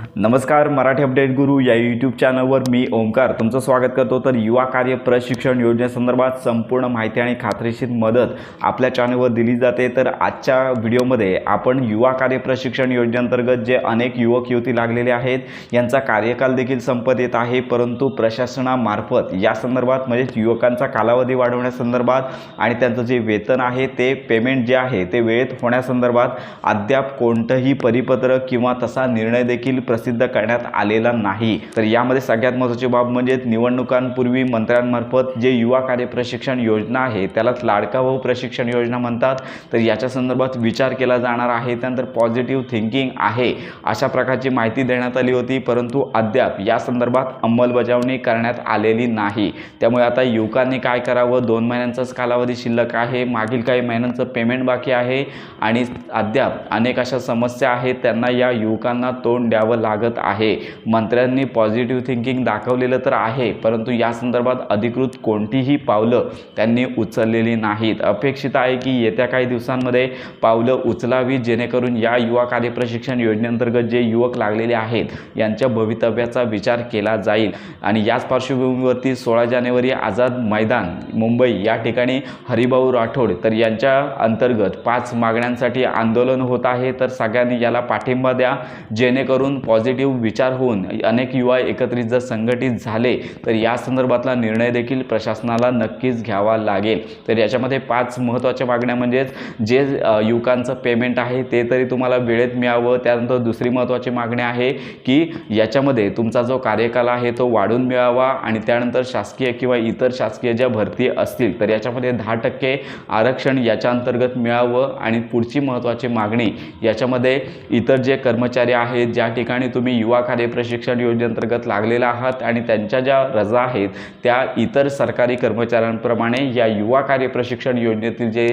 नमस्कार मराठी अपडेट गुरु या यूट्यूब चॅनलवर मी ओंकार. तुमचं स्वागत करतो. तर युवा कार्य प्रशिक्षण योजनेसंदर्भात संपूर्ण माहिती आणि खात्रीशीर मदत आपल्या चॅनलवर दिली जाते. तर आजच्या व्हिडिओमध्ये आपण युवा कार्य प्रशिक्षण योजनेअंतर्गत जे अनेक युवक युवती लागलेले आहेत यांचा कार्यकाल देखील संपत येत आहे. परंतु प्रशासनामार्फत या संदर्भात म्हणजेच युवकांचा कालावधी वाढवण्यासंदर्भात आणि त्यांचं जे वेतन आहे ते पेमेंट जे आहे ते वेळेत होण्यासंदर्भात अद्याप कोणतंही परिपत्रक किंवा तसा निर्णय देखील प्रसिद्ध करण्यात आलेला नाही. तर यामध्ये सगळ्यात महत्त्वाची बाब म्हणजे निवडणुकांपूर्वी मंत्र्यांमार्फत जे युवा कार्य प्रशिक्षण योजना आहे त्यालाच लाडका भाऊ प्रशिक्षण योजना म्हणतात. तर याच्या संदर्भात विचार केला जाणार आहे. त्यानंतर पॉझिटिव्ह थिंकिंग आहे अशा प्रकारची माहिती देण्यात आली होती. परंतु अद्याप या संदर्भात अंमलबजावणी करण्यात आलेली नाही. त्यामुळे आता युवकांनी काय करावं? दोन महिन्यांचाच कालावधी शिल्लक आहे. मागील काही महिन्यांचं पेमेंट बाकी आहे. आणि अद्याप अनेक अशा समस्या आहेत. त्यांना या युवकांना तोंड द्यावं लागत आहे. मंत्र्यांनी पॉझिटिव्ह थिंकिंग दाखवलेलं तर आहे परंतु या संदर्भात अधिकृत कोणतीही पावलं त्यांनी उचललेली नाहीत. अपेक्षित आहे की येत्या काही दिवसांमध्ये पावलं उचलावी जेणेकरून या युवा कार्यप्रशिक्षण योजनेअंतर्गत जे युवक लागलेले आहेत यांच्या भवितव्याचा विचार केला जाईल. आणि याच पार्श्वभूमीवरती सोळा जानेवारी आझाद मैदान मुंबई या ठिकाणी हरिभाऊ राठोड तर यांच्या अंतर्गत पाच मागण्यांसाठी आंदोलन होत आहे तर सगळ्यांनी याला पाठिंबा द्या जेणेकरून पॉझिटिव्ह विचार होऊन अनेक युवा एकत्रित जर संघटित झाले तर या संदर्भातला निर्णय देखील प्रशासनाला नक्कीच घ्यावा लागेल. तर याच्यामध्ये पाच महत्त्वाच्या मागण्या म्हणजेच जे युवकांचं पेमेंट आहे ते तरी तुम्हाला वेळेत मिळावं. त्यानंतर दुसरी महत्त्वाची मागणी आहे की याच्यामध्ये तुमचा जो कार्यकाल आहे तो वाढून मिळावा आणि त्यानंतर शासकीय किंवा इतर शासकीय ज्या भरती असतील तर याच्यामध्ये दहा टक्के आरक्षण याच्या अंतर्गत मिळावं. आणि पुढची महत्त्वाची मागणी याच्यामध्ये इतर जे कर्मचारी आहेत ज्या ठिकाणी तुम्ही युवा कार्य प्रशिक्षण योजनेअंतर्गत लागलेला आहात आणि त्यांच्या ज्या रजा आहेत त्या इतर सरकारी कर्मचाऱ्यांप्रमाणे या युवा कार्य प्रशिक्षण योजनेतील जे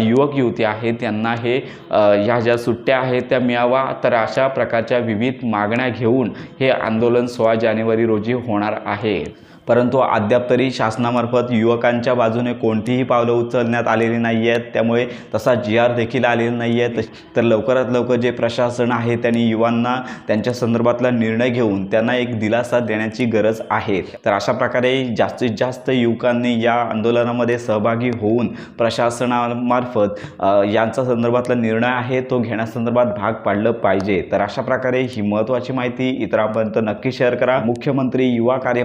युवक युवती आहेत त्यांना हे ह्या ज्या सुट्ट्या आहेत त्या मिळावा. तर अशा प्रकारच्या विविध मागण्या घेऊन हे आंदोलन सोळा जानेवारी रोजी होणार आहे. परंतु अद्याप तरी शासनामार्फत युवकांच्या बाजूने कोणतीही पावलं उचलण्यात आलेली नाही आहेत त्यामुळे तसा जी आर देखील आलेला नाही आहे तर लवकरात लवकर जे प्रशासन आहे त्यांनी युवांना त्यांच्या संदर्भातला निर्णय घेऊन त्यांना एक दिलासा देण्याची गरज आहे. तर अशा प्रकारे जास्तीत जास्त युवकांनी या आंदोलनामध्ये सहभागी होऊन प्रशासनामार्फत यांचा संदर्भातला निर्णय आहे तो घेण्यासंदर्भात भाग पाडलं पाहिजे. तर अशा प्रकारे ही महत्त्वाची माहिती इतरांपर्यंत नक्की शेअर करा. मुख्यमंत्री युवा कार्य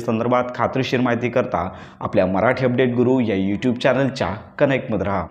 संदर्भात खात्रीशीर माहिती करता आपल्या मराठी अपडेट गुरु या यूट्यूब चॅनलच्या कनेक्टमध्ये राहा.